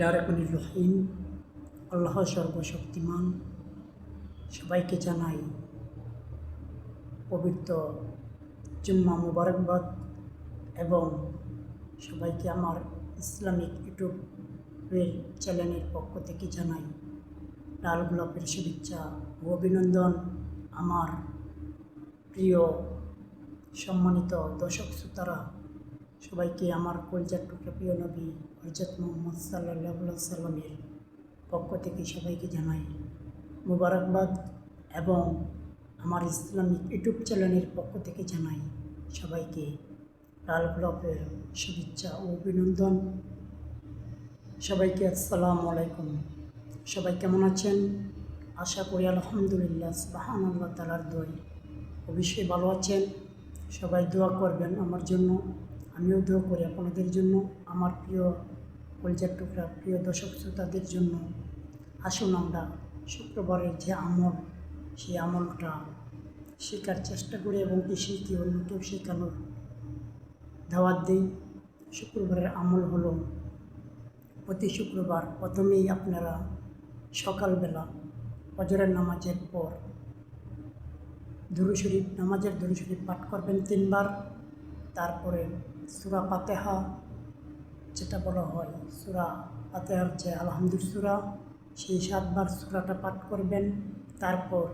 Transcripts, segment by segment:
রহিম। আল্লাহ সর্বশক্তিমান। সবাইকে জানাই পবিত্র জুম্মা মুবারকবাদ এবং সবাইকে আমার ইসলামিক ইউটিউবের চ্যানেলের পক্ষ থেকে জানাই লাল গোলাপের শুভেচ্ছা ও অভিনন্দন। আমার প্রিয় সম্মানিত দর্শক শ্রোতারা সবাইকে আমার কলজার প্রিয় নবী হজরত মোহাম্মদ সাল্লাহ সাল্লামের পক্ষ থেকে সবাইকে জানাই মুবারকবাদ এবং আমার ইসলামিক ইউটিউব চ্যানেলের পক্ষ থেকে জানাই সবাইকে লাল গোলাপের শুভেচ্ছা ও অভিনন্দন। সবাইকে আসসালামু আলাইকুম। সবাই কেমন আছেন? আশা করি আলহামদুলিল্লাহ সুবাহান আল্লাহ তালার দই অবশ্যই ভালো আছেন। সবাই দোয়া করবেন আমার জন্য। আমিও দোয়া করি আপনাদের জন্য, আমার প্রিয় কলজার টুকরা, প্রিয় দর্শক শ্রোতাদের জন্য। আসুন আমরা শুক্রবারের যে আমল, সেই আমলটা শেখার চেষ্টা করি এবং কি শিখি অন্যকেও শেখানোর দাওয়াত দিই। শুক্রবারের আমল হলো প্রতি শুক্রবার প্রথমেই আপনারা সকালবেলা ফজরের নামাজের পর দুরু শরীফ, নামাজের দুরু শরীফ পাঠ করবেন তিনবার, তারপরে সুরা পাতেহা যেটা বলা হয়, সুরা পাতেহার যে আলহামদুল সুরা, সেই সাতবার সুরাটা পাঠ করবেন। তারপর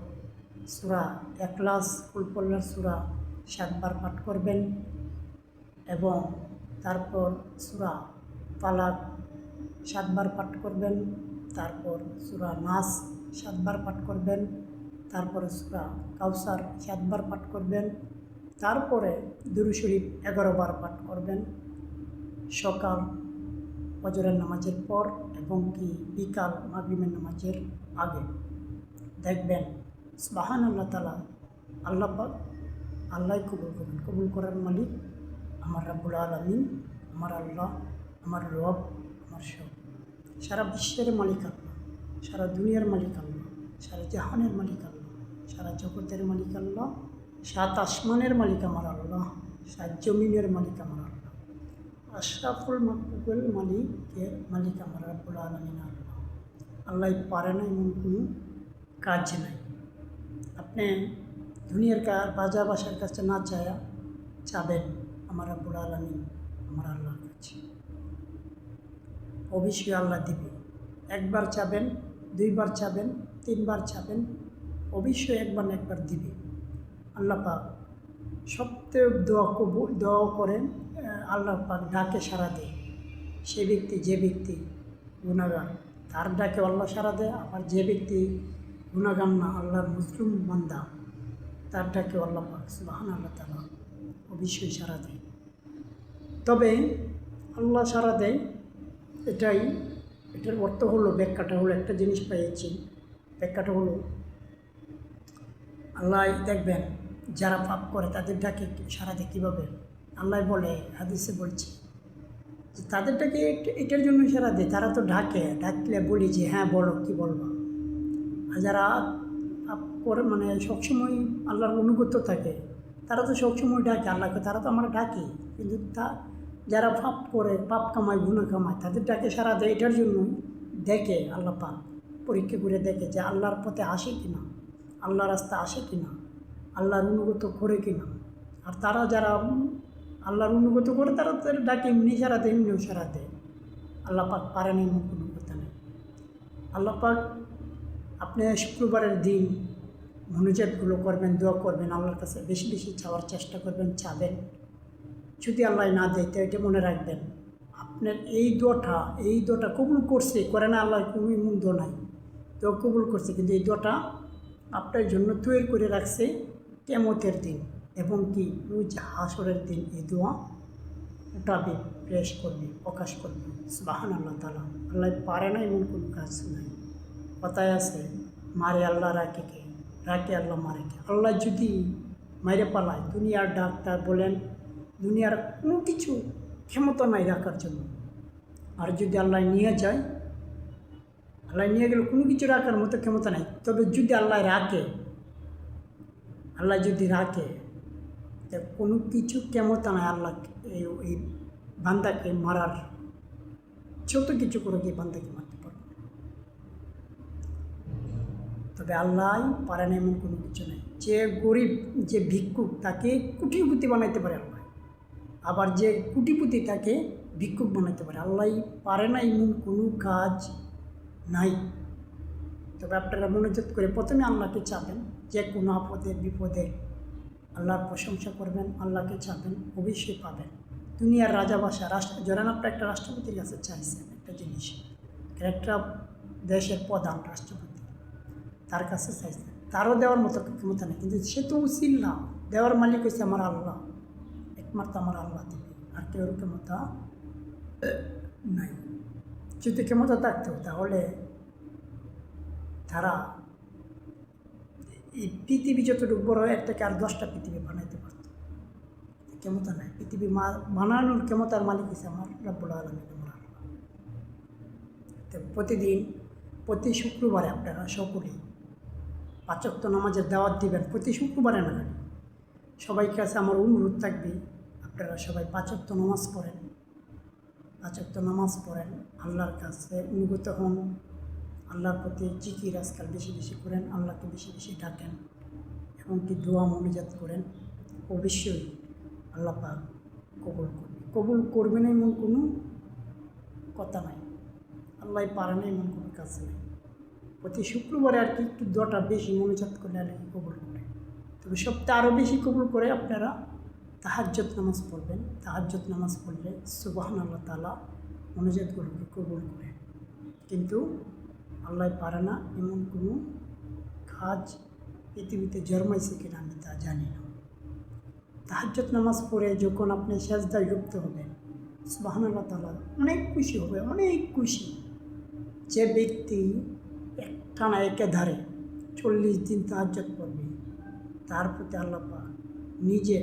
সুরা একলাস ফুলপল্লার সুরা সাতবার পাঠ করবেন এবং তারপর সুরা পালাক সাতবার পাঠ করবেন। তারপর সুরা নাস সাতবার পাঠ করবেন। তারপরে সুরা কাউসার সাতবার পাঠ করবেন। তারপরে দুরু শরীফ এগারো বার পাঠ করবেন। সকাল ফজরের নামাজের পর এবং কি বিকাল মাগরিমের নামাজের আগে। দেখবেন স্বাহান আল্লাহ তালা আল্লাহ পাক আল্লাহ কবুল করবেন। কবুল করার মালিক আমার রাব্বুল আলমিন, আমার আল্লাহ, আমার রব, আমার সব। সারা বিশ্বের মালিক আল্লাহ, সারা দুনিয়ার মালিক আল্লাহ, সারা জাহানের মালিক আল্লাহ, সারা জগতের মালিক আল্লাহ সাত আসমানের মালিক আমার আল্লাহ, সাত জমিনের মালিক আমার আল্লাহ। আশরাফুল মাকবুল মালিকের মালিক আমার রাব্বুল আলমিন আল্লাহ। আল্লাহ পারে না এমন কোনো কাজ নাই। আপনি দুনিয়ার কা বাজা বাসার কাছে না চায়া চাবেন আমার রাব্বুল আলমিন আমার আল্লাহর কাছে। অবশ্যই আল্লাহ দিবে। একবার চাবেন দুইবার চাবেন তিনবার চাবেন অবশ্যই একবার একবার দিবে। আল্লাহ পাক সবচেয়ে দোয়া কবুল দোয়া করেন আল্লাহ পাক ডাকে সারা দেয়। সে ব্যক্তি যে ব্যক্তি গুণাগান তার ডাকে আল্লাহ সারা দেয়, আবার যে ব্যক্তি গুণাগান না, আল্লাহর মুসলিম বান্দা, তার ডাকে আল্লাহ পাক সুবাহান আল্লাহ তালা অবশ্যই সারা দেয়। তবে আল্লাহ সারা দেয়, এটাই, এটার অর্থ হলো, ব্যাখ্যাটা হলো একটা জিনিস পেয়েছি ব্যাখ্যাটা হলো, আল্লাহ দেখবেন যারা পাপ করে তাদের ডাকে সারা দেয় কীভাবে? আল্লাহ বলে, হাদিসে বলছে যে তাদের ডাকে এটার জন্য সারা দেয়। তারা তো ডাকে, ডাকলে বলি যে হ্যাঁ বলো, কী বলব? আর যারা করে মানে সবসময় আল্লাহর অনুগত থাকে, তারা তো সবসময় ডাকে। আল্লাহকে তারা তো আমরা ডাকি। কিন্তু তা, যারা পাপ করে, পাপ কামায় গুণা কামায় তাদের ডাকে সারা দেয়, এটার জন্য দেখে আল্লাহ পাক, পরীক্ষা করে দেখে যে আল্লাহর পথে আসে কিনা আল্লাহ রাস্তা আসে কিনা। আল্লাহর অনুগত করে কিনা। আর তারা যারা আল্লাহর অনুগত করে, তারা তাদের ডাকে এমনি সারা দেয় এমনিও সারা দেয় আল্লাহ পাক পারে না এমন কোনো কথা নেই। আল্লাহ পাক আপনি শুক্রবারের দিন মনোজাতগুলো করবেন, দোয়া করবেন, আল্লাহর কাছে বেশি বেশি চাওয়ার চেষ্টা করবেন, চাবেন। যদি আল্লাহ না দেয় তো এটা মনে রাখবেন, আপনার এই দোয়াটা এই দোয়াটা কবুল করছে, করে না আল্লাহ কোনো এমন দোয়া নাই। দোয়া কবুল করছে, কিন্তু এই দোয়াটা আপনার জন্য তৈরি করে রাখছে কেমতের দিন এবং কি রোজ হাসরের দিন এই দোয়া উঠাবে প্রেস করবে, প্রকাশ করবে। সুবাহান আল্লাহ তালা আল্লাহ পারে না এমন কোনো কাজ নাই। কথায় আছে, মারে আল্লাহ রাখে কে? রাখে আল্লাহ মারে কে? আল্লাহ যদি মাইরে পালায়, দুনিয়ার ডাক্তার বলেন, দুনিয়ার কোনো কিছু ক্ষমতা নাই রাখার জন্য। আর যদি আল্লাহ নিয়ে যায়, আল্লাহ নিয়ে গেলে কোনো কিছু রাখার মতো ক্ষমতা নাই। তবে যদি আল্লাহ রাখে আল্লাহ যদি রাখে, তা কোনো কিছু ক্ষমতা নাই আল্লাহ এই বান্দাকে মারার ছোট কিছু করে গিয়ে বান্দাকে মারতে পারবে? তবে আল্লাহ পারে না এমন কোনো কিছু নেই। যে গরিব, যে ভিক্ষুক, তাকে কুটিপতি বানাইতে পারে আল্লাহ। আবার যে কুটিপতি তাকে ভিক্ষুক বানাইতে পারে। আল্লাহ পারে না এমন কোনো কাজ নাই। তবে আপনারা মনোযোগ করে প্রথমে আল্লাহকে চাবেন যে কোনো আপদে, বিপদে আল্লাহর প্রশংসা করবেন, আল্লাহকে চাবেন অবশ্যই পাবেন। দুনিয়ার রাজা বাসা, রাষ্ট্র, জরান আপনার একটা রাষ্ট্রপতির কাছে চাইছেন একটা জিনিস। একটা দেশের প্রধান রাষ্ট্রপতি। তার কাছে চাইছেন। তারও দেওয়ার মতো ক্ষমতা নেই, কিন্তু সে তো না। দেওয়ার মালিক হচ্ছে আমার আল্লাহ। একমাত্র আমার আল্লাহ দেবে আর কেউ ক্ষমতা নাই। যদি ক্ষমতা থাকতো তাহলে তারা এই পৃথিবী যতটুকু বড় হয় একটাকে আর দশটা পৃথিবী বানাইতে পারত। ক্ষমতা নাই। পৃথিবী বানানোর ক্ষমতার মালিক হিসেবে আমার রব্বুল আলমিন প্রতিদিন, প্রতি শুক্রবারে আপনারা সকলেই পাচক্ত নামাজের দাওয়াত দিবেন প্রতি শুক্রবারে না সবাই কাছে আমার অনুরোধ থাকবে, আপনারা সবাই পাচক্ত নামাজ পড়েন। পাচক্ত নামাজ পড়েন, আল্লাহর কাছে অনুগত হন। আল্লাহর প্রতি জিকির আজকাল বেশি বেশি করেন, আল্লাহকে বেশি বেশি ডাকেন এমনকি দোয়া মনোজাত করেন, অবশ্যই আল্লাহ পাক কবুল করবে। কবুল করবে না এমন কোনো কথা নাই। আল্লাহ পারে না এমন কোনো কাজ নেই। প্রতি শুক্রবারে আর কি একটু দটা বেশি মনোজাত করলে আর কি কবুল করে? তবে সপ্তাহে আরও বেশি কবুল করে আপনারা তাহাজ্জত নামাজ পড়বেন। তাহাজ্জত নামাজ পড়লে সুবাহান আল্লাহ তালা মনোজাতগুলোকে কবুল করে। কিন্তু আল্লাহ পারে না, এমন কোনো কাজ পৃথিবীতে জন্মাইছে কিনা আমি তা জানি না। তাহাজ্জত নামাজ পড়ে যখন আপনি সেজদায় যুক্ত হবেন সুবাহান আল্লাহ তালা অনেক খুশি হবে, অনেক খুশি। যে ব্যক্তি একটানা একে ধারে চল্লিশ দিন তাহাজ্জত পড়বে, তার প্রতি আল্লাহ পাক নিজে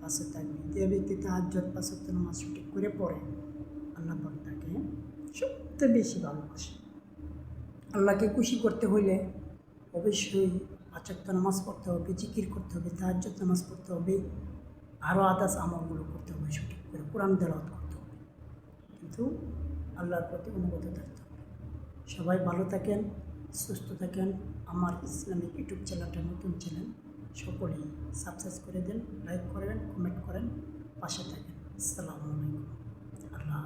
পাশে থাকবে। যে ব্যক্তি তাহাজ্জত পাশে নামাজ সঠিক করে পড়ে, আল্লাহ পাক তাকে সবচেয়ে বেশি ভালোবাসে। আল্লাহকে খুশি করতে হইলে অবশ্যই পাঁচাত্ত নামাজ পড়তে হবে, জিকির করতে হবে তাহাজ্জত নামাজ পড়তে হবে আরও আদাস আমলগুলো করতে হবে, সঠিক করে কোরআন তেলাওয়াত করতে হবে। কিন্তু আল্লাহর প্রতি অনুগত থাকতে হবে। সবাই ভালো থাকেন, সুস্থ থাকেন। আমার ইসলামিক ইউটিউব চ্যানেলটা নতুন চ্যানেল, সকলেই সাবস্ক্রাইব করে দেন লাইক করেন কমেন্ট করেন, পাশে থাকেন। আসসালামু আলাইকুম। আল্লাহ।